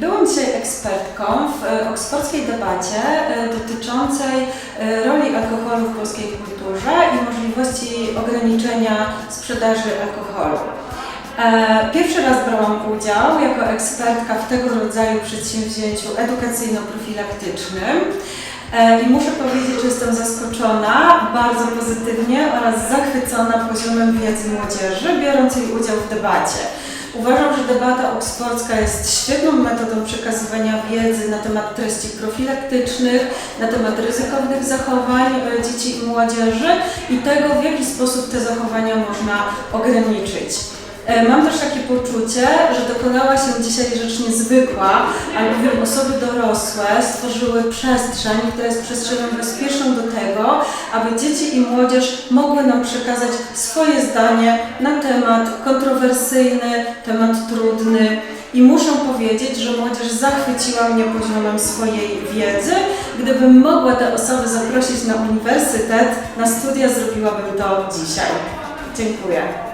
Byłam dzisiaj ekspertką w e, oksfordzkiej debacie e, dotyczącej e, roli alkoholu w polskiej kulturze i możliwości ograniczenia sprzedaży alkoholu. Pierwszy raz brałam udział jako ekspertka w tego rodzaju przedsięwzięciu edukacyjno-profilaktycznym. I muszę powiedzieć, że jestem zaskoczona bardzo pozytywnie oraz zachwycona poziomem wiedzy młodzieży biorącej udział w debacie. Uważam, że debata oksfordzka jest świetną metodą przekazywania wiedzy na temat treści profilaktycznych, na temat ryzykownych zachowań e, dzieci i młodzieży i tego, w jaki sposób te zachowania można ograniczyć. E, Mam też takie poczucie, że dokonała się dzisiaj rzecz niezwykła, albowiem osoby dorosłe stworzyły przestrzeń, która jest przestrzenią bezpieczną do tego, aby dzieci i młodzież mogły nam przekazać swoje zdanie na temat kontrowersyjny, temat trudny. I muszę powiedzieć, że młodzież zachwyciła mnie poziomem swojej wiedzy. Gdybym mogła te osoby zaprosić na uniwersytet, na studia, zrobiłabym to dzisiaj. Dziękuję.